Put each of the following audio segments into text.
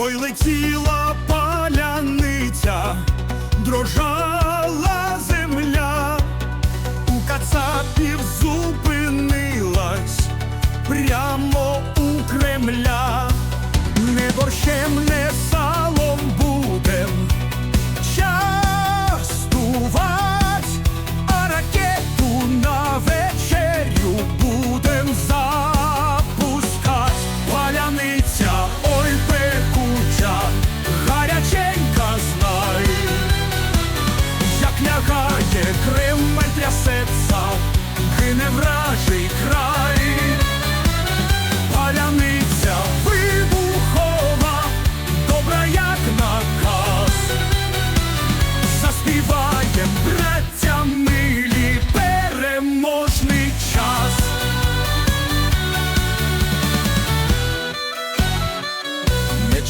Ой летіла паляниця, дрожала земля, у кацапів зупинилась прямо у Кремля, не борщем не сам.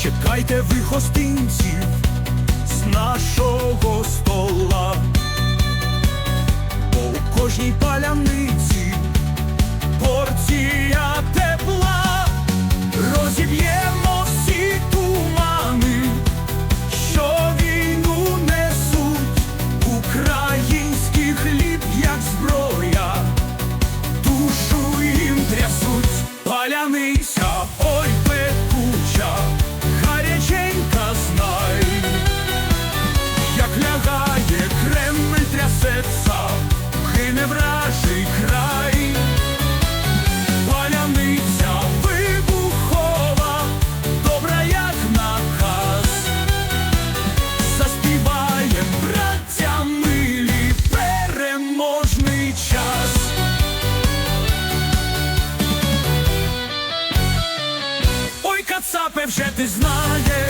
чекайте ви гостинців з нашого стола, бо у кожній паляни. Ти знаєш.